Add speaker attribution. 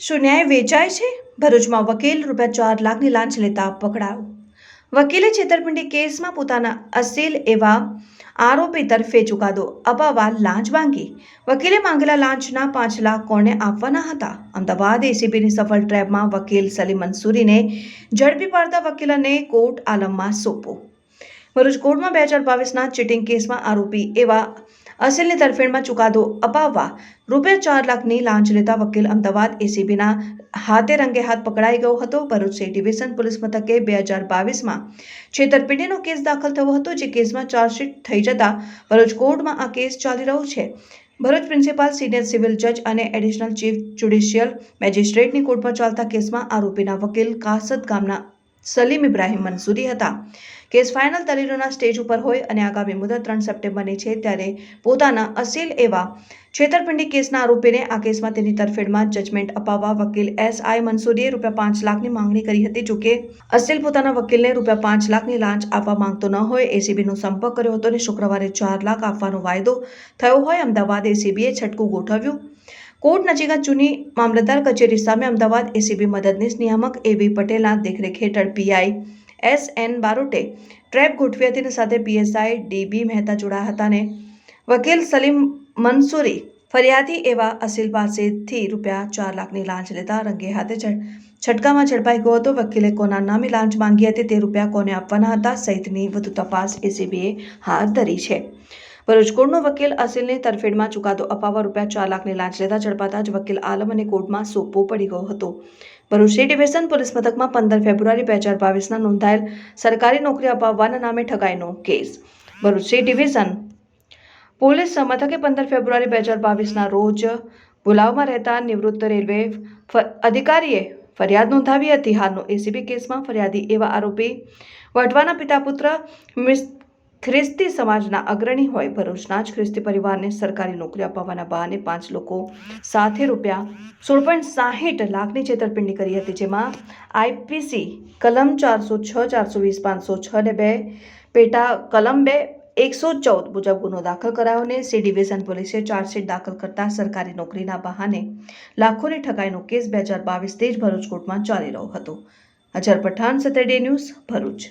Speaker 1: શું ન્યાય વેચાય છે? ભરૂચમાં વકીલ રૂપિયા ચાર લાખની લાંચ લેતા પકડાયો. વકીલે છેતરપિંડી કેસમાં પોતાના અસીલ એવા આરોપી તરફે ચુકાદો અપાવવા લાંચ માંગી. વકીલે માંગેલા લાંચના પાંચ લાખ કોણે આપવાના હતા? અમદાવાદ એસીબીની સફળ ટ્રેપમાં વકીલ સલીમ મંસૂરીને ઝડપી પાડતા વકીલને કોર્ટ આલમમાં સોંપો ભરૂચ કોર્ટમાં બે હજાર બાવીસના ચીટિંગ કેસમાં આરોપી એવા અસીલની તરફેણમાં ચુકાદો અપાવવા રૂપિયા ચાર લાખની લાંચ લેતા વકીલ અમદાવાદ એસીબીના હાથે રંગે હાથ પકડાઈ ગયો હતો. ભરૂચ સી ડિવિઝન પોલીસ મથકે બે હજાર બાવીસમાં છેતરપિંડીનો કેસ દાખલ થયો હતો, જે કેસમાં ચાર્જશીટ થઈ જતા ભરૂચ કોર્ટમાં આ કેસ ચાલી રહ્યો છે. ભરૂચ પ્રિન્સિપાલ, સિનિયર સિવિલ જજ અને એડિશનલ ચીફ જ્યુડિશિયલ મેજિસ્ટ્રેટની કોર્ટમાં ચાલતા કેસમાં આરોપીના વકીલ કાસદ ગામના સલીમ ઇબ્રાહિમ મંસૂરી હતા. કેસ ફાઇનલ દલીલોના સ્ટેજ ઉપર હોય અને આગામી મુદત ત્રણ સપ્ટેમ્બરની છે, ત્યારે પોતાના અસીલ એવા છેતરપિંડી કેસના આરોપીને આ કેસમાં તેની તરફેણમાં જજમેન્ટ અપાવવા વકીલ એસ આઈ મંસૂરીએ રૂપિયા પાંચ લાખની માંગણી કરી હતી. જોકે અસીલ પોતાના વકીલને રૂપિયા પાંચ લાખની લાંચ આપવા માંગતો ન હોય એસીબીનો સંપર્ક કર્યો હતો અને શુક્રવારે ચાર લાખ આપવાનો વાયદો થયો હોય. અમદાવાદ એસીબીએ છટકું ગોઠવ્યું. કોર્ટ નજીક જૂની મામલતદાર કચેરી સામે અમદાવાદ એસીબી મદદનીશ નિયામક એવી પટેલના દેખરેખ હેઠળ પીઆઈ એસ એન બારોટે ટ્રેપ ગોઠવી હતી સાથે પીએસઆઈ ડીબી મહેતા જોડાયા હતા અને વકીલ સલીમ મંસૂરી ફરિયાદી એવા અસીલ પાસેથી રૂપિયા ચાર લાખની લાંચ લેતા રંગે હાથે છટકામાં ઝડપાઈ ગયો હતો. વકીલે કોના નામે લાંચ માંગી હતી તે રૂપિયા કોને આપવાના હતા સહિતની વધુ તપાસ એસીબીએ હાથ ધરી છે. ભરૂચ કોર્ટનો વકીલ અસીલની તરફેણમાં ચુકાદો અપાવવા રૂપિયા ચાર લાખની લાંચ લેતા ઝડપાતા જ વકીલ આલમ અને કોર્ટમાં સોંપવો પડી ગયો હતો. ભરૂચ સી ડિવિઝન પોલીસ મથકમાં પંદર ફેબ્રુઆરી બે હજાર બાવીસના નોંધાયેલ સરકારી નોકરી અપાવવાના નામે ઠગાઈનો case. Bharuch C division police મથકે પંદર ફેબ્રુઆરી બે હજાર બાવીસના રોજ ભુલાવમાં રહેતા નિવૃત્ત રેલવે અધિકારીએ ફરિયાદ નોંધાવી હતી. હાલનો એસીબી કેસમાં ફરિયાદી એવા આરોપી વઢવાના પિતા પુત્ર ખ્રિસ્તી સમાજના અગ્રણી હોય ભરૂચના જ ખ્રિસ્તી પરિવારને સરકારી નોકરી અપાવવાના બહાને પાંચ લોકો સાથે રૂપિયા સોળ પોઈન્ટ સાહીઠ લાખની છેતરપિંડી કરી હતી, જેમાં આઈપીસી કલમ ચારસો છ, ચારસો વીસ, પાંચસો છ ને બે, પેટા કલમ બે, એકસો ચૌદ મુજબ ગુનો દાખલ કરાયો અને સી ડિવિઝન પોલીસે ચાર્જશીટ દાખલ કરતા સરકારી નોકરીના બહાને લાખોની ઠગાઈનો કેસ બે હજાર બાવીસથી જ ભરૂચ કોર્ટમાં ચાલી રહ્યો હતો. Ajar Pathan Saturday news Bharuch.